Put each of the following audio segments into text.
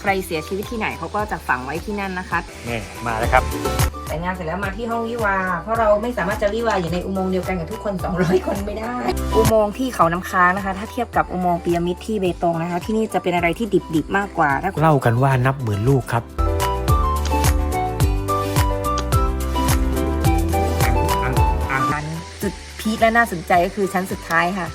ใครเสียชีวิตที่ไหนเขาก็จะฝังไว้ที่นั่นนะคะ นี่มาแล้วครับ แต่งงานเสร็จแล้วมาที่ห้องวิวาห์เพราะเราไม่สามารถจะวิวาห์อยู่ในอุโมงค์เดียวกันกับทุกคน 200 คนไม่ได้ อุโมงค์ที่เขาน้ำค้างนะคะ ถ้าเทียบกับอุโมงค์ปียมิตรที่เบตงนะคะ ที่นี่จะเป็นอะไรที่ดิบๆมากกว่าถ้าเล่ากันว่านับหมื่นลูกครับชั้นจุดพีคและน่าสนใจก็คือชั้นสุดท้ายค่ะ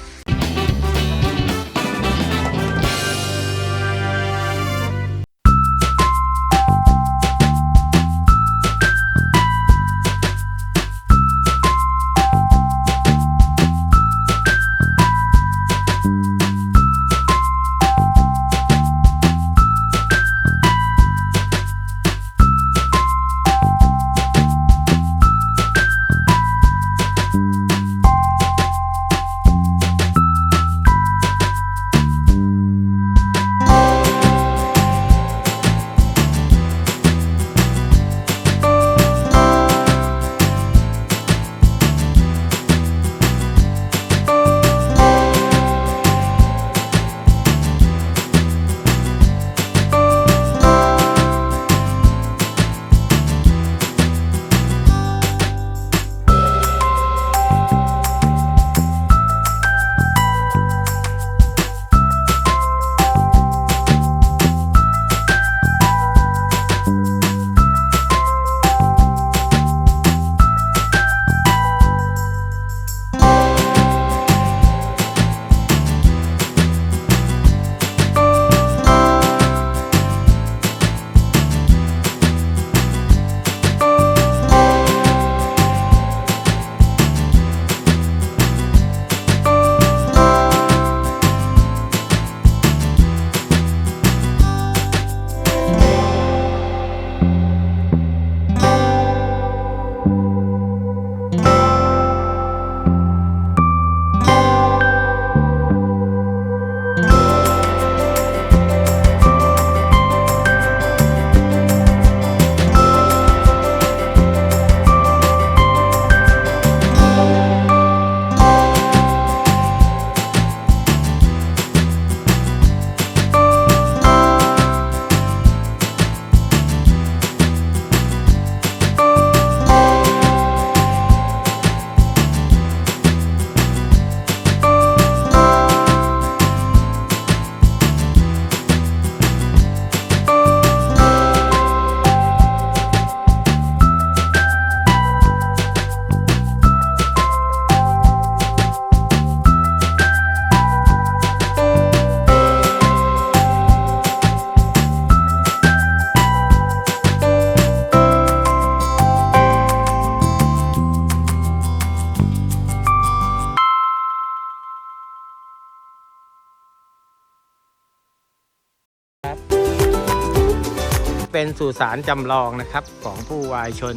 เป็นสุสานจำลองนะครับของผู้วายชน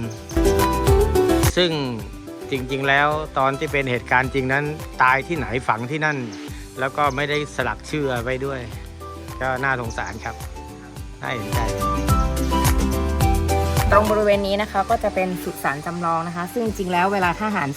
ซึ่งจริงๆ แล้วตอนที่เป็นเหตุการณ์จริงนั้น ตายที่ไหนฝังที่นั่น แล้วก็ไม่ได้สลักชื่อไว้ด้วย ก็น่าสงสารครับน่าเห็นใจตรงบริเวณนี้นะคะก็จะเป็นสุสานจำลองนะคะ ซึ่งจริงๆแล้วเวลาทหาร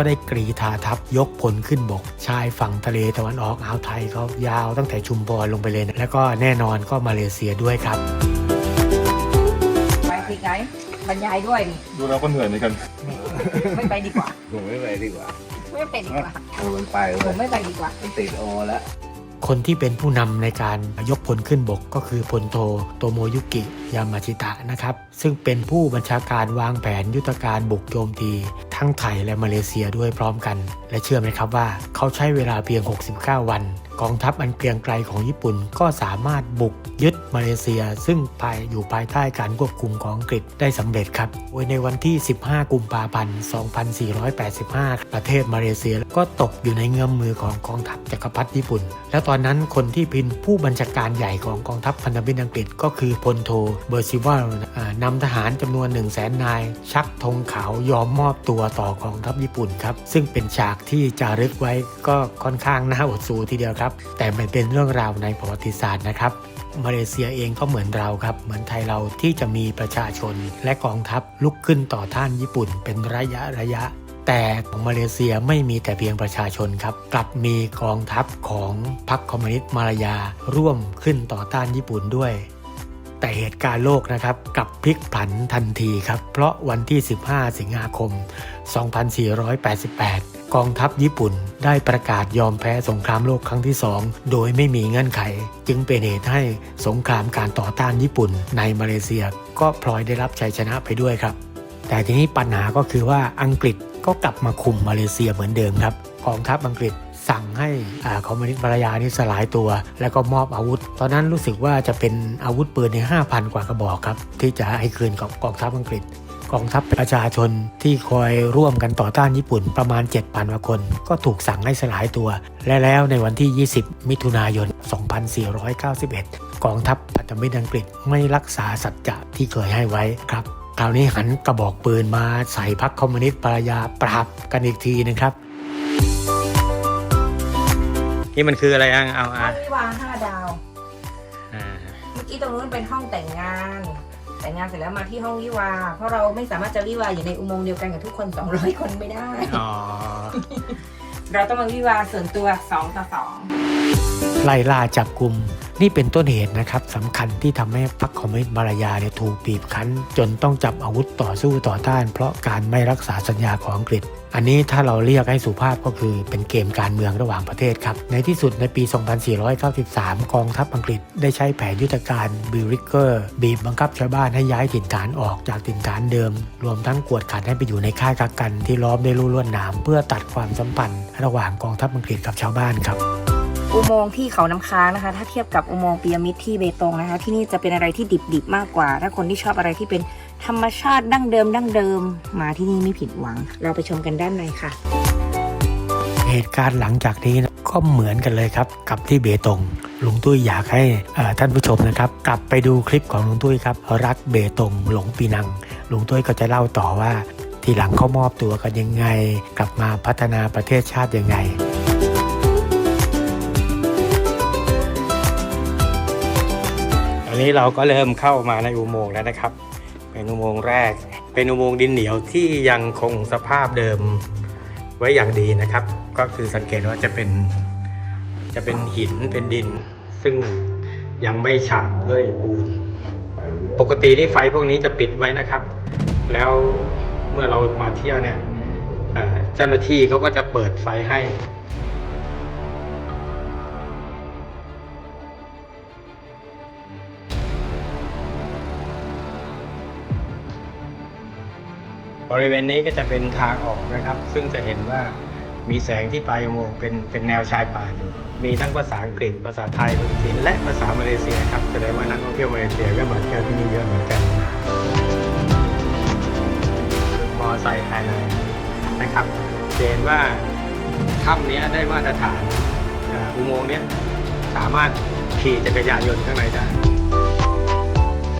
ก็ได้กรีธาทัพยกพลขึ้นบก ชายฝั่งทะเลตะวันออกอ่าวไทยเขายาวตั้งแต่ชุมพรลงไปเลยนะแล้วก็แน่นอนก็มาเลเซียด้วยครับ ไปสิไกด์บรรยายด้วยดิดูแล้วก็เหนื่อยเหมือนกันไม่ไปดีกว่า ผมไม่ไปดีกว่าไม่ไปดีกว่าเออมันไปเลผมยไม่ไปดีกว่า มันติดโอแล้ว คนที่เป็นผู้นำในการยกพลขึ้นบกก็คือพลโทโตโมยุกิยามาชิตะนะครับ ซึ่งเป็นผู้บัญชาการวางแผนยุทธการบุกโจมตีทั้งไทยและมาเลเซียด้วยพร้อมกัน และเชื่อไหมครับว่า เขาใช้เวลาเพียง 69 วัน กองทัพอันเกรียงไกรของญี่ปุ่นก็สามารถบุกยึดมาเลเซีย ซึ่งภายอยู่ภายใต้การควบคุมของอังกฤษได้สำเร็จครับ โดยในวันที่ 15 กุมภาพันธ์ 2485 ประเทศมาเลเซียก็ตกอยู่ในเงื้อมมือของกองทัพจักรพรรดิญี่ปุ่น และตอนนั้นคนที่เป็นผู้บัญชาการใหญ่ของกองทัพพันธมิตรอังกฤษก็คือพลโทเบอร์ซิวัลนำทหารจำนวน 1 0 0 0 0แสนนาย ชักธงขาวยอมมอบตัวต่อกองทัพญี่ปุ่นครับ ซึ่งเป็นฉากที่จารึกไว้ก็ค่อนข้างน่าอดสูทีเดียวครับ แต่มันเป็นเรื่องราวในประวัติศาสตร์นะครับมาเลเซียเองก็เหมือนเราครับ เหมือนไทยเราที่จะมีประชาชนและกองทัพลุกขึ้นต่อต้านญี่ปุ่นเป็นระยะระยะ แต่ของมาเลเซียไม่มีแต่เพียงประชาชนครับ กลับมีกองทัพของพรรคคอมมิวนิสต์มาลายาร่วมขึ้นต่อต้านญี่ปุ่นด้วย แต่เหตุการณ์โลกนะครับกลับพลิกผันทันทีครับ เพราะวันที่ 15 สิงหาคม 2488 กองทัพญี่ปุ่นได้ประกาศยอมแพ้สงครามโลกครั้งที่ 2 โดยไม่มีเงื่อนไข จึงเป็นเหตุให้สงครามการต่อต้านญี่ปุ่นในมาเลเซีย ก็พลอยได้รับชัยชนะไปด้วยครับ แต่ทีนี้ปัญหาก็คือว่าอังกฤษก็กลับมาคุมมาเลเซียเหมือนเดิมครับกองทัพอังกฤษ สั่งให้อคอมมิวนิสต์มาลายานี่สลายตัว แล้วก็มอบอาวุธ ตอนนั้นรู้สึกว่าจะเป็นอาวุธปืนใน5,000 กว่ากระบอกครับ ที่จะให้คืนกับกองทัพอังกฤษกองทัพประชาชนที่คอยร่วมกันต่อต้านญี่ปุ่นประมาณ 7,000กว่าคน ก็ถูกสั่งให้สลายตัว และแล้วในวันที่ 20 มิถุนายน 2491 กองทัพพันธมิตรอังกฤษไม่รักษาสัจจะที่เคยให้ไว้ครับคราวนี้หันกระบอกปืนมาใส่พรรคคอมมิวนิสต์ปรายาปราบกันอีกทีนะครับ นี่มันคืออะไรอะเอาห้อะองวิวาห้าดาว อ่าเมื่อกี้ตรงนู้นเป็นห้องแต่งงาน แต่งงานเสร็จแล้วมาที่ห้องวิวา เพราะเราไม่สามารถจะวิวาอยู่ในอุโมงค์เดียวกันกับทุกคน 200 คนไม่ได้ อ๋อเราต้องมาวิวาส่วนตัว 2 ต่อ ไล่ล่าจับกลุ่มนี่เป็นต้นเหตุนะครับสำคัญที่ทำให้พรรคคอมมิวนิสต์มาลายาเนี่ยถูกบีบคั้น จนต้องจับอาวุธต่อสู้ต่อต้าน เพราะการไม่รักษาสัญญาของอังกฤษ อันนี้ถ้าเราเรียกให้สุภาพก็คือเป็นเกมการเมืองระหว่างประเทศครับ ในที่สุดในปี 2493 กองทัพอังกฤษได้ใช้แผนยุทธการบิลริกเกอร์ บีบบังคับชาวบ้านให้ย้ายถิ่นฐานออกจากถิ่นฐานเดิม รวมทั้งกวดขันให้ไปอยู่ในค่ายกักกันที่ล้อมด้วยลู่ลวดหนามเพื่อตัดความสัมพันธ์ ระหว่างกองทัพอังกฤษกับชาวบ้านครับ อุโมงค์ที่เขาน้ำค้างนะคะ ถ้าเทียบกับอุโมงค์ปียมิตรที่เบตงนะคะ ที่นี่จะเป็นอะไรที่ดิบๆมากกว่า ถ้าคนที่ชอบอะไรที่เป็นธรรมชาติดั้งเดิมดั้งเดิม มาที่นี่ไม่ผิดหวัง เราไปชมกันด้านในค่ะ เหตุการณ์หลังจากนี้ก็เหมือนกันเลยครับ กับที่เบตงลุงตุ้ยอยากให้ท่านผู้ชมนะครับ กลับไปดูคลิปของลุงตุ้ยครับ รักเบตงหลงปีนังลุงตุ้ยก็จะเล่าต่อว่า ทีหลังเขามอบตัวกันยังไง กลับมาพัฒนาประเทศชาติยังไง อนนี้เราก็เริ่มเข้ามาในอุโมงค์แล้วนะครับ เป็นอุโมงค์แรก เป็นอุโมงค์ดินเหนียวที่ยังคงสภาพเดิมไว้อย่างดีนะครับ ก็คือสังเกตว่าจะเป็นจะเป็นหินเป็นดิน ซึ่งยังไม่ฉาบด้วยปูนปกตินี่ไฟพวกนี้จะปิดไว้นะครับ แล้วเมื่อเรามาเที่ยวเนี่ยเจ้าหน้าที่เขาก็จะเปิดไฟให้ บริเวณนี้ก็จะเป็นทางออกนะครับ ซึ่งจะเห็นว่ามีแสงที่ปลายอุโมงค์เป็นเป็นแนวชายป่าอยู่มีทั้งภาษาอังกฤษภาษาไทยภาษาจีนและภาษามาเลเซียครับแสดงว่านักท่องเที่ยวมาเลเซียก็มาเที่ยวที่นี่เยอะเหมือนกันมอไซค์ภายในนะครับเห็นว่าถ้ำนี้ได้มาตรฐานอุโมงค์นี้สามารถขี่จักรยานยนต์ข้างในได้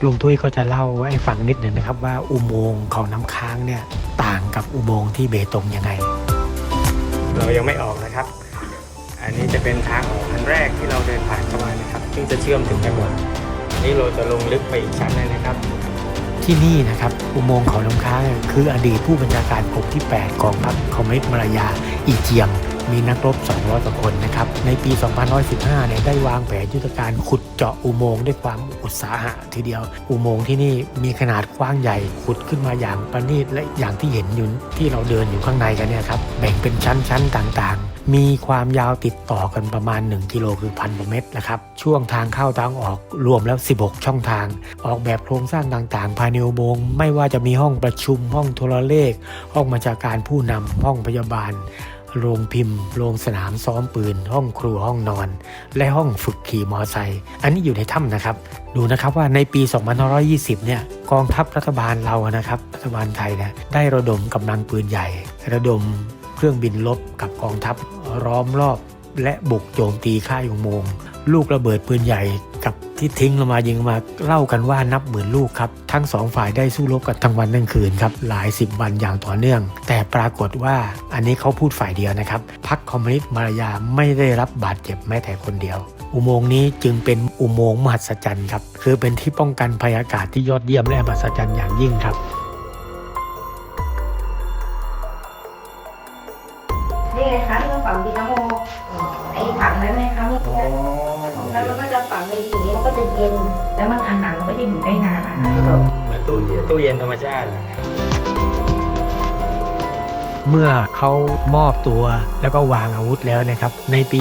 ลุงตุ้ยก็จะเล่าให้ฟังนิดหนึ่งนะครับ ว่าอุโมงค์เขาน้ำค้างเนี่ยต่างกับอุโมงค์ที่เบตงยังไง เรายังไม่ออกนะครับ อันนี้จะเป็นทางออกอันแรกที่เราเดินผ่านเข้ามานะครับ ซึ่งจะเชื่อมถึงกันหมดอันนี้เราจะลงลึกไปอีกชั้นหนึงนะครับ ที่นี่นะครับอุโมงค์เขาน้ำค้างคืออดีตผู้บัญชาการกรมที่ 8 ของพรรคคอมมิวนิสต์มาลายาอีเจียม มีนักรบ 200กว่าคนนะครับ ในปี2515 เนี่ยได้วางแผนยุทธการขุดเจาะอุโมงค์ด้วยความอุตสาหะทีเดียว อุโมงค์ที่นี่มีขนาดกว้างใหญ่ ขุดขึ้นมาอย่างประณีตและอย่างที่เห็นอยู่ที่เราเดินอยู่ข้างในกันเนี่ยครับ แบ่งเป็นชั้นๆต่างๆ มีความยาวติดต่อกันประมาณ 1 กิโลคือพันกว่าเมตรนะครับ ช่วงทางเข้าทางออกรวมแล้ว 16 ช่องทาง ออกแบบโครงสร้างต่างๆ ภายในอุโมงค์ไม่ว่าจะมีห้องประชุมห้องโทรเลข ห้องบัญชาการผู้นำห้องพยาบาล โรงพิมพ์ โรงสนามซ้อมปืน ห้องครัวห้องนอน และห้องฝึกขี่มอไซค์อันนี้อยู่ในถ้ำนะครับ ดูนะครับว่าในปี 2520 เนี่ยกองทัพรัฐบาลเรานะครับรัฐบาลไทยเนี่ยได้ระดมกำลังปืนใหญ่ ระดมเครื่องบินลบกับกองทัพล้อมรอบ และบุกโจมตีค่ายอุโมงค์ ลูกระเบิดปืนใหญ่กับที่ทิ้งลงมายิงมาเล่ากันว่านับหมื่นลูกครับ ทั้งสองฝ่ายได้สู้รบกันทั้งวันทั้งคืนครับหลายสิบวันอย่างต่อเนื่อง แต่ปรากฏว่าอันนี้เขาพูดฝ่ายเดียวนะครับพรรคคอมมิวนิสต์มาลายาไม่ได้รับบาดเจ็บแม้แต่คนเดียว อุโมงค์นี้จึงเป็นอุโมงค์มหัศจรรย์ครับคือเป็นที่ป้องกันภัยอากาศที่ยอดเยี่ยมและมหัศจรรย์อย่างยิ่งครับ แล้วมันอาหารมันก็จะอยู่ได้นานอะเหมือนตู้เย็นตู้เย็นธรรมชาติเมื่อเขามอบตัวแล้วก็วางอาวุธแล้วนะครับ ในปี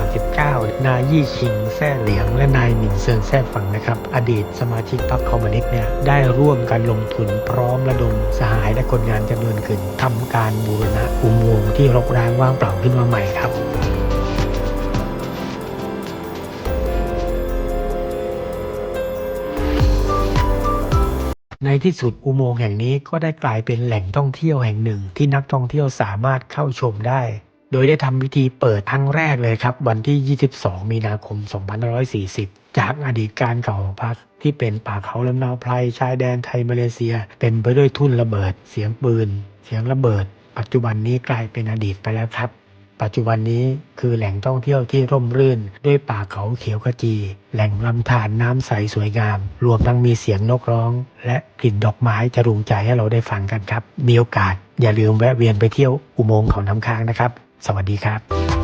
2539 นายยี่ชิงแซ่เหลียง และนายหมินเซิงแซ่ฝังนะครับ อดีตสมาชิกพรรคคอมมิวนิสต์เนี่ยได้ร่วมกันลงทุนพร้อมระดมสหายและคนงานจำนวนขึ้นทำการบูรณะอุโมงค์ที่รกร้างว่างเปล่าขึ้นมาใหม่ครับ ในที่สุดอุโมงค์แห่งนี้ก็ได้กลายเป็นแหล่งท่องเที่ยวแห่งหนึ่ง ที่นักท่องเที่ยวสามารถเข้าชมได้ โดยได้ทำพิธีเปิดครั้งแรกเลยครับ วันที่ 22 มีนาคม 2540 จากอดีตการเก่าของพรรคที่เป็นป่าเขาลำนาวไพรชายแดนไทยมาเลเซีย เป็นไปด้วยทุ่นระเบิด เสียงปืน เสียงระเบิด ปัจจุบันนี้กลายเป็นอดีตไปแล้วครับ ปัจจุบันนี้คือแหล่งท่องเที่ยวที่ร่มรื่น ด้วยป่าเขาเขียวขจี แหล่งลำธารน้ำใสสวยงาม รวมทั้งมีเสียงนกร้อง และกลิ่นดอกไม้จะรุงใจให้เราได้ฟังกันครับ มีโอกาส อย่าลืมแวะเวียนไปเที่ยวอุโมงค์เขาน้ำค้างนะครับ สวัสดีครับ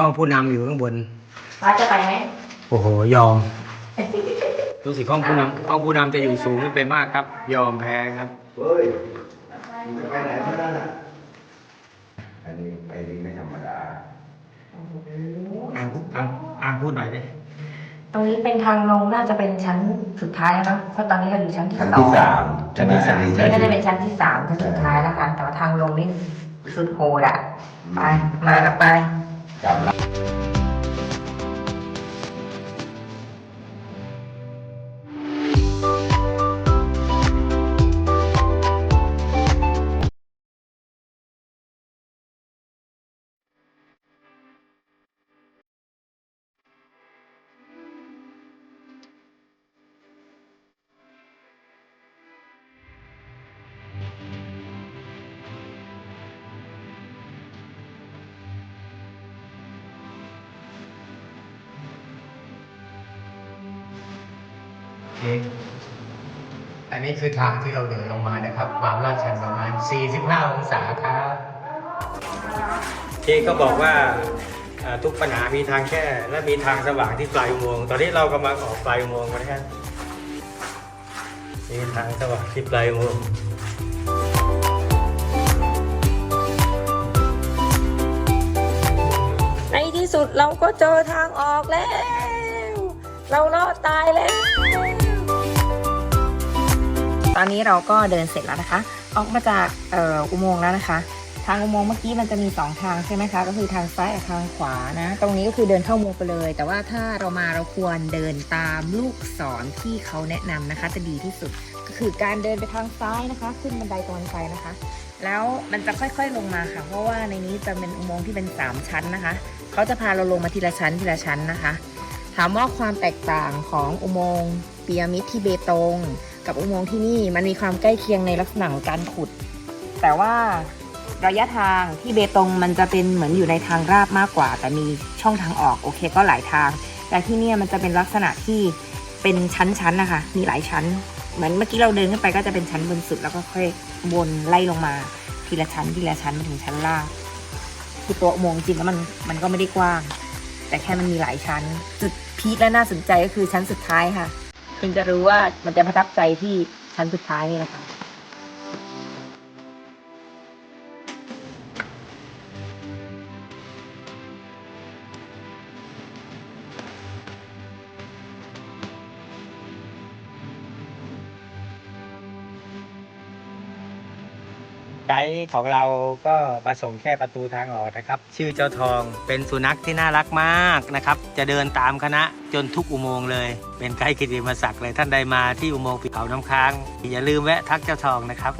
ห้องผู้นำอยู่ข้างบน ป้าจะไปไหม โอ้โห ยอม รู้สึกห้องผู้นำห้องผู้นำจะอยู่สูงขึ้นไปมากครับ ยอมแพ้ครับ เฮ้ยมึงจะไปไหนเมื่อนั้นอะ อันนี้ไปนี่ไม่ธรรมดา อ่างอ่างอ่างพูดหน่อยดิตรงนี้เป็นทางลงน่าจะเป็นชั้นสุดท้ายแล้วเนอะเพราะตอนนี้เราอยู่ชั้นที่ชั้นสอที่งสามชั้นที่สามอันี่ก็จะเป็นชั้นที่สามชั้นสุดท้ายแล้วค่ะแต่ว่าทางลงนี่สุดโหดอะไป มากับไป จำ นนี้คือทางที่เราเดินลงมานะครับ ความลาดชันประมาณ 45 องศาครับที่ก็บอกว่าอ่าทุกปัญหามีทางแก้และมีทางสว่างที่ปลายอุโมงค์ตอนนี้เรากำลังออกปลายอุโมงค์กันนะครับมีทางสว่างที่ปลายอุโมงค์ในที่สุดเราก็เจอทางออกแล้ว เรารอดตายแล้ว ตอนนี้เราก็เดินเสร็จแล้วนะคะ ออกมาจากอออุโมงค์แล้วนะคะ ทางอุโมงค์เมื่อกี้มันจะมีสองทางใช่ไหมคะ ก็คือทางซ้ายกับทางขวานะ ตรงนี้ก็คือเดินเข้าอุโมงค์ไปเลย แต่ว่าถ้าเรามาเราควรเดินตามลูกศรที่เขาแนะนำนะคะ จะดีที่สุด ก็คือการเดินไปทางซ้ายนะคะ ขึ้นบันไดตรงบันไดนะคะ แล้วมันจะค่อยๆลงมาค่ะ เพราะว่าในนี้จะเป็นอุโมงค์ที่เป็น 3 ชั้นนะคะ เขาจะพาเราลงมาทีละชั้นทีละชั้นนะคะ ถามว่าความแตกต่างของอุโมงค์พีระมิดที่เบตง กับอุโมงค์ที่นี่มันมีความใกล้เคียงในลักษณะของการขุด แต่ว่าระยะทางที่เบตงมันจะเป็นเหมือนอยู่ในทางราบมากกว่า แต่มีช่องทางออกโอเคก็หลายทาง แต่ที่นี่มันจะเป็นลักษณะที่เป็นชั้นๆนะคะ มีหลายชั้น เหมือนเมื่อกี้เราเดินขึ้นไปก็จะเป็นชั้นบนสุดแล้วก็ค่อยวนไล่ลงมา ทีละชั้นทีละชั้นมาถึงชั้นล่างคือตัวอุโมงค์จริงแล้วมันมันก็ไม่ได้กว้าง แต่แค่มันมีหลายชั้น จุดพีคและน่าสนใจก็คือชั้นสุดท้ายค่ะ คุณจะรู้ว่ามันจะประทับใจที่ชั้นสุดท้ายนี่แหละค่ะ ไกด์ของเราก็มาส่งแค่ประตูทางออกนะครับ ชื่อเจ้าทองเป็นสุนัขที่น่ารักมากนะครับ จะเดินตามคณะจนทุกอุโมงค์เลย เป็นไกด์กิติมศักดิ์เลยท่านใดมาที่อุโมงค์ปีเขาน้ำค้าง อย่าลืมแวะทักเจ้าทองนะครับ